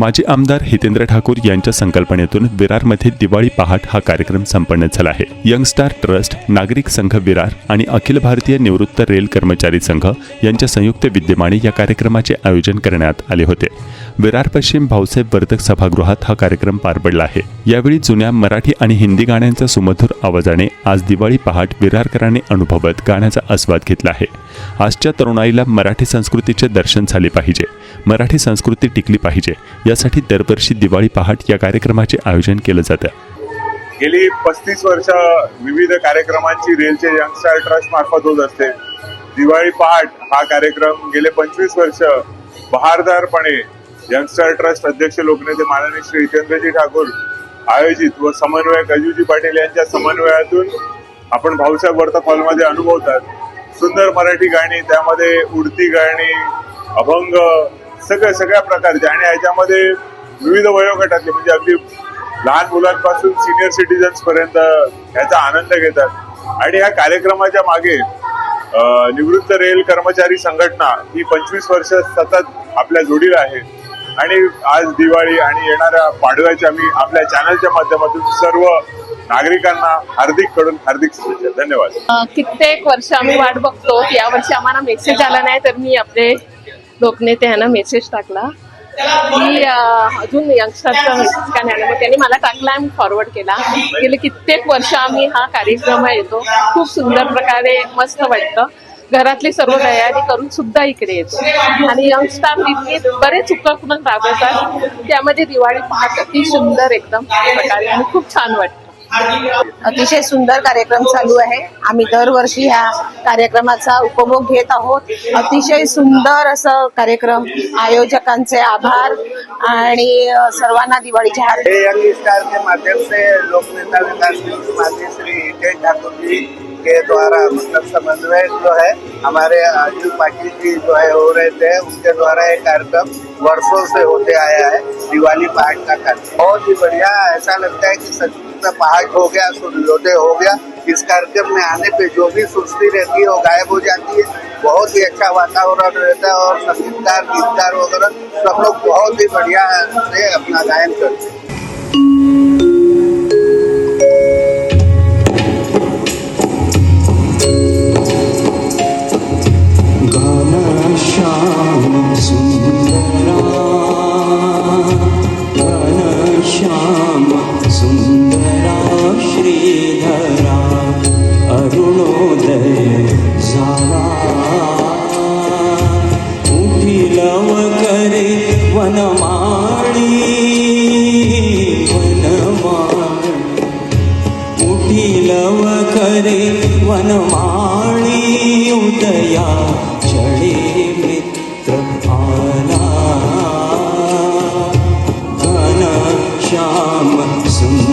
माजी आमदार हितेंद्र ठाकूर यांच्या संकल्पनेतून विरारमध्ये दिवाळी पहाट हा कार्यक्रम संपन्न झाला आहे. यंगस्टार ट्रस्ट नागरिक संघ विरार आणि अखिल भारतीय निवृत्त रेल कर्मचारी संघ यांच्या संयुक्त विद्यमाने या कार्यक्रमाचे आयोजन करण्यात आले होते. विरार पश्चिम भाऊसाहेब वर्धक सभागृहात हा कार्यक्रम पार पडला आहे. यावेळी जुन्या मराठी आणि हिंदी गाण्यांच्या सुमधुर आवाजाने आज दिवाळी पहाट विरारकरांनी अनुभवत गाण्याचा आस्वाद घेतला आहे. आजच्या तरुणाईला मराठी संस्कृतीचे दर्शन झाले पाहिजे. मराठी संस्कृती टिकली पाहिजे. यासाठी दरवर्षी दिवाळी पहाट या कार्यक्रमाचे आयोजन केलं जातं. गेली पस्तीस वर्ष विविध कार्यक्रमांची रेलचे यंगस्टार ट्रस्ट मार्फत होत असते. दिवाळी पहाट हा कार्यक्रम गेले पंचवीस वर्ष बहारदारपणे यंगस्टार ट्रस्ट अध्यक्ष लोकनेते माननीय श्री हितेंद्रजी ठाकूर आयोजित व समन्वयक अजूजी पाटील यांच्या समन्वयातून आपण भाऊसाहेब वर्तक हॉलमध्ये अनुभवतात. सुंदर मराठी गाणी त्यामध्ये उडती गाणी अभंग सगळ्या सगळ्या प्रकारचे. आणि याच्यामध्ये विविध वयोगटातले म्हणजे अगदी लहान मुलांपासून सिनियर सिटीजन्स पर्यंत ह्याचा आनंद घेतात. आणि ह्या कार्यक्रमाच्या मागे निवृत्त रेल कर्मचारी संघटना ही पंचवीस वर्ष सतत आपल्या जोडीला आहे. आणि आज दिवाळी आणि येणाऱ्या पाडव्याच्या आम्ही आपल्या चॅनलच्या माध्यमातून सर्व नागरिकांना हार्दिककडून हार्दिक शुभेच्छा. धन्यवाद. कित्येक वर्ष आम्ही वाट बघतो. या वर्षी आम्हाला मेसेज आला नाही तर मी आपले लोकनेते यांना मेसेज टाकला की अजून यंगस्टरचा मेसेज का नाही मग त्यांनी मला टाकला आम्ही फॉरवर्ड केला. गेले कित्येक वर्ष आम्ही हा कार्यक्रम येतो. खूप सुंदर प्रकारे मस्त वाटतं. घरातली सर्व तयारी करून सुद्धा इकडे येतो. आणि यंगस्टार इतके बरेच उपक्रम राबवतात. त्यामध्ये दिवाळी पाहत अति सुंदर एकदम प्रकारे. आणि खूप छान वाटतं. अतिशय सुंदर कार्यक्रम चालू आहे. आम्ही दरवर्षी ह्या कार्यक्रमाचा उपभोग घेत आहोत. अतिशय सुंदर असं कार्यक्रम. आयोजकांचे आभार आणि सर्वांना दिवाळीच्या हार्दिक के माध्यम से लोक नेता विकास श्री ठाकुर जी के द्वारा मतलब समन्वय जो है हमारे अर्जुन पाटिल जी जो है हो रहे थे उनके द्वारा ये कार्यक्रम वर्षों से होते आया है दिवाली पाठ का कार्यक्रम। बहुत ही बढ़िया ऐसा लगता है कि सच में पहाड़ हो गया सूर्योदय हो गया। इस कार्यक्रम में आने पे जो भी सुस्ती रहती है, वो गायब हो जाती है। बहुत ही अच्छा वातावरण रहता है और संगीतकार, गीतकार वगैरह सब लोग बहुत ही बढ़िया से अपना गायन करते हैं। झाला. उठिलव करे वनमाळी वनमाळी उठिलव करे वनमाळी उदया चढे मित्र आला. घन श्याम सुंदरा